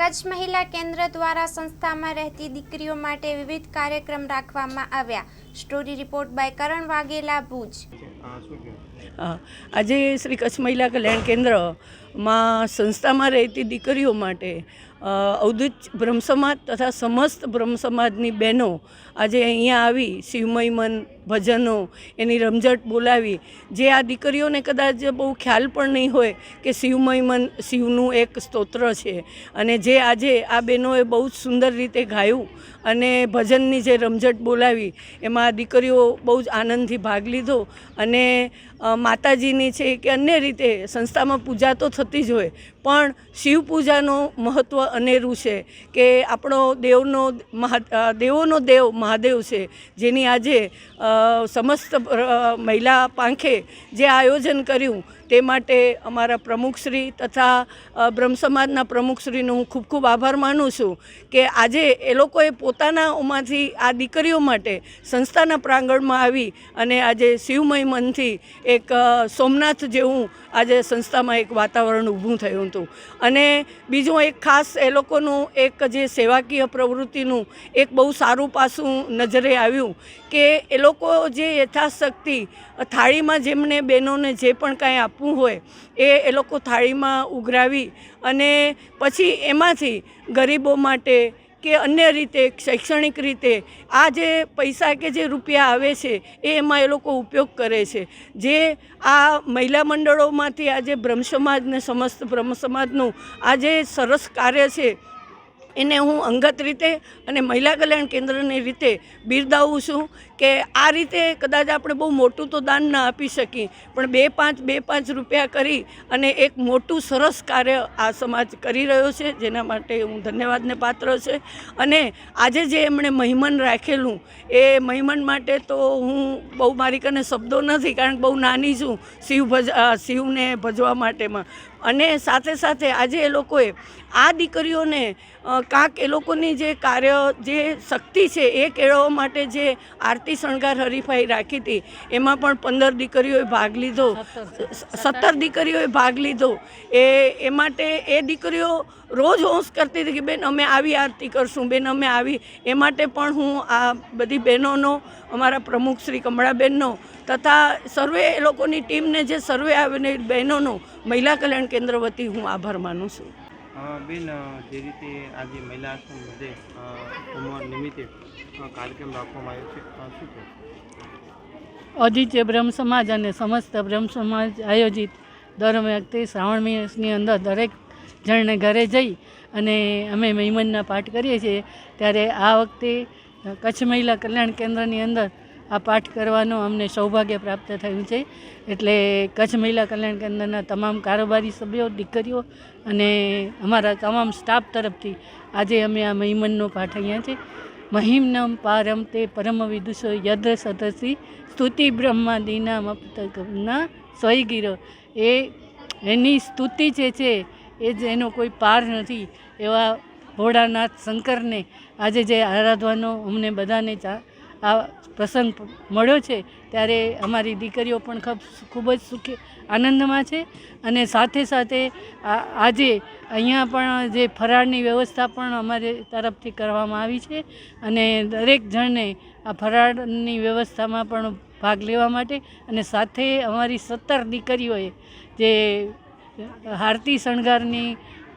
કચ્છ મહિલા કેન્દ્ર દ્વારા સંસ્થામાં રહેતી દીકરીઓ માટે વિવિધ કાર્યક્રમ રાખવામાં આવ્યા. Story report by Karan Vaghela Bhuj. આજે શ્રી કચ્છ મહિલા કલ્યાણ કેન્દ્રમાં સંસ્થામાં રહેતી દીકરીઓ માટે અવધૂત બ્રહ્મ સમાજ તથા સમસ્ત બ્રહ્મ સમાજની બહેનો આજે અહીંયા આવી શિવમય મન ભજનો, એની રમઝટ બોલાવી. જે આ દીકરીઓને કદાચ બહુ ખ્યાલ પણ નહીં હોય કે શિવમય મન શિવનું એક સ્તોત્ર છે. અને જે આજે આ બહેનોએ બહુ જ સુંદર રીતે ગાયું અને ભજનની જે રમઝટ બોલાવી, એમાં આ દીકરીઓ બહુ જ આનંદથી ભાગ લીધો. અને માતાજીની છે કે અન્ય રીતે સંસ્થામાં પૂજા તો થતી જ હોય, પણ શિવ પૂજાનું મહત્ત્વ અનેરું છે કે આપણો દેવનો મહા દેવોનો દેવ મહાદેવ છે, જેની આજે સમસ્ત મહિલા પાંખે જે આયોજન કર્યું તે માટે અમારા પ્રમુખશ્રી તથા બ્રહ્મ સમાજના પ્રમુખશ્રીનો હું ખૂબ ખૂબ આભાર માનું છું કે આજે એ લોકોએ પોતાનામાંથી આ દીકરીઓ માટે સંસ્થાના પ્રાંગણમાં આવી અને આજે શિવમય મનથી એક સોમનાથ જેવું આજે સંસ્થામાં એક વાતાવરણ ઊભું થયું હતું. અને બીજું એક ખાસ એ લોકોનું એક જે સેવાકીય પ્રવૃત્તિનું એક બહુ સારું પાસું નજરે આવ્યું કે એ લોકો જે યથાશક્તિ થાળીમાં જેમને બહેનોને જે પણ કાંઈ આપવું હોય એ એ લોકો થાળીમાં ઉઘરાવી અને પછી એમાંથી ગરીબો માટે કે અન્ય રીતે, શૈક્ષણિક રીતે આ જે પૈસા કે જે રૂપિયા આવે છે, એ એમાં એ લોકો ઉપયોગ કરે છે. જે આ મહિલા મંડળોમાંથી આજે બ્રહ્મ સમાજને સમસ્ત બ્રહ્મ સમાજનું આ જે સરસ કાર્ય છે એને હું અંગત રીતે અને મહિલા કલ્યાણ કેન્દ્રની રીતે બિરદાવું છું કે આ રીતે કદાચ આપણે બહુ મોટું તો દાન ના આપી શકીએ, પણ બે પાંચ બે પાંચ રૂપિયા કરી અને એક મોટું સરસ કાર્ય આ સમાજ કરી રહ્યો છે, જેના માટે હું ધન્યવાદને પાત્ર છે. અને આજે જે એમણે મહિમન રાખેલું, એ મહિમન માટે તો હું બહુ મારી કને શબ્દો નથી, કારણ કે બહુ નાની છું, શિવ ભજ શિવને ભજવા માટેમાં. અને સાથે સાથે આજે એ લોકોએ આ દીકરીઓને કાંક એ લોકોની જે કાર્ય જે શક્તિ છે એ કેળવવા માટે જે આરતી શણગાર હરીફાઈ રાખી હતી એમાં પણ પંદર દીકરીઓએ ભાગ લીધો. સત્તર દીકરીઓએ ભાગ લીધો. એ એ માટે એ દીકરીઓ રોજ હોંશ કરતી હતી કે બેન અમે આવી આરતી કરશું બેન અમે આવી. એ માટે પણ હું આ બધી બહેનોનો અમારા પ્રમુખ શ્રી કમળાબેનનો તથા સર્વે એ લોકોની ટીમને જે સર્વે આવીને બહેનોનો મહિલા કલ્યાણ કેન્દ્ર વતી હું આભાર માનું છું. અ, બેન જે રીતે આજે મહિલા આશ્રમ બધે સોમવાર નિમિત્તે કાર્યક્રમ રાખવામાં આવ્યો છે શું છે અદિત્ય બ્રહ્મ સમાજ અને સમસ્ત બ્રહ્મ સમાજ આયોજિત દર વખતે શ્રાવણ મહિનાની અંદર દરેક જણને ઘરે જઈ અને અમે મહિમનના પાઠ કરીએ છીએ, ત્યારે આ વખતે કચ્છ મહિલા કલ્યાણ કેન્દ્રની અંદર આ પાઠ કરવાનો અમને સૌભાગ્ય પ્રાપ્ત થયું છે. એટલે કચ્છ મહિલા કલ્યાણ કેન્દ્રના તમામ કારોબારી સભ્યો, દીકરીઓ અને અમારા તમામ સ્ટાફ તરફથી આજે અમે આ મહિમનનો પાઠ અહીંયા છે. મહિમ્નમ પારમ તે પરમ વિદુષો યદ સતસી સ્તુતિ બ્રહ્માદિના મપતકના સ્વયગીર એ એની સ્તુતિ જે છે એ જ એનો કોઈ પાર નથી એવા ભોળાનાથ શંકરને આજે જે આરાધવાનો અમને બધાને આ પ્રસંગ મળ્યો છે, ત્યારે અમારી દીકરીઓ પણ ખૂબ ખૂબ જ સુખી આનંદમાં છે અને સાથે સાથે આજે અહીંયા પણ જે ફરાળની વ્યવસ્થા પણ અમારે તરફથી કરવામાં આવી છે અને દરેક જણને આ ફરાળની વ્યવસ્થામાં પણ ભાગ લેવા માટે અને સાથે અમારી સત્તર દીકરીઓએ જે હારતી શણગારની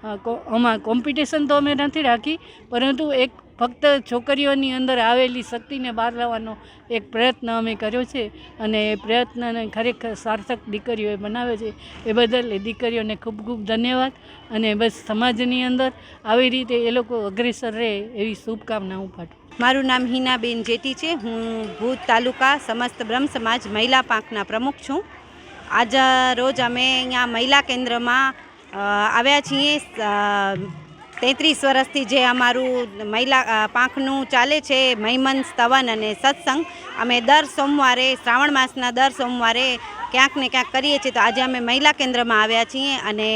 આમાં કોમ્પિટિશન તો અમે નથી રાખી, પરંતુ એક ફક્ત છોકરીઓની અંદર આવેલી શક્તિને બહાર લાવવાનો એક પ્રયત્ન અમે કર્યો છે અને એ પ્રયત્નને ખરેખર સાર્થક દીકરીઓએ બનાવે છે. એ બદલ એ દીકરીઓને ખૂબ ખૂબ ધન્યવાદ અને બસ સમાજની અંદર આવી રીતે એ લોકો અગ્રેસર રહે એવી શુભકામના હું પાઠવું મારું નામ હિનાબેન જેટી છે. હું ભૂત તાલુકા સમસ્ત બ્રહ્મ સમાજ મહિલા પાંખના પ્રમુખ છું. આજ રોજ અમે અહીંયા મહિલા કેન્દ્રમાં આવ્યા છીએ. તેત્રીસ વર્ષથી જે અમારું મહિલા પાંખનું ચાલે છે મહિમન સ્તવન અને સત્સંગ, અમે દર સોમવારે, શ્રાવણ માસના દર સોમવારે ક્યાંક ને ક્યાંક કરીએ છીએ. તો આજે અમે મહિલા કેન્દ્રમાં આવ્યા છીએ અને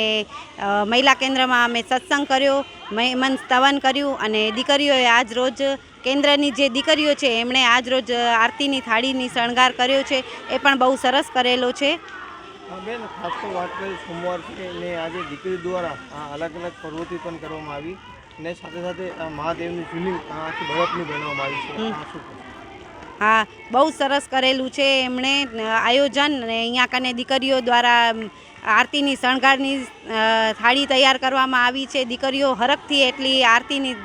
મહિલા કેન્દ્રમાં અમે સત્સંગ કર્યો મહિમન સ્તવન કર્યું અને દીકરીઓએ આજ રોજ કેન્દ્રની જે દીકરીઓ છે, એમણે આજ રોજ આરતીની થાળીની શણગાર કર્યો છે. એ પણ બહુ સરસ કરેલો છે. અ, બેન ખાસ તો વાત કરી સોમવાર છે ને આજે દીકરી દ્વારા અલગ અલગ પ્રવૃત્તિ પણ કરવામાં આવી ને સાથે સાથે મહાદેવની જૂની આખી બળપની બનાવવામાં આવી છે? હા બહુ સરસ કરેલું છે. એમણે આયોજન અને અહીંયા કને દીકરીઓ દ્વારા આરતીની શણગારની થાળી તૈયાર કરવામાં આવી છે. દીકરીઓ હરખથી એટલી આરતીની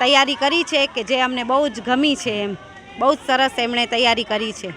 તૈયારી કરી છે કે જે અમને બહુ જ ગમી છે એમ. બહુ જ સરસ એમણે તૈયારી કરી છે.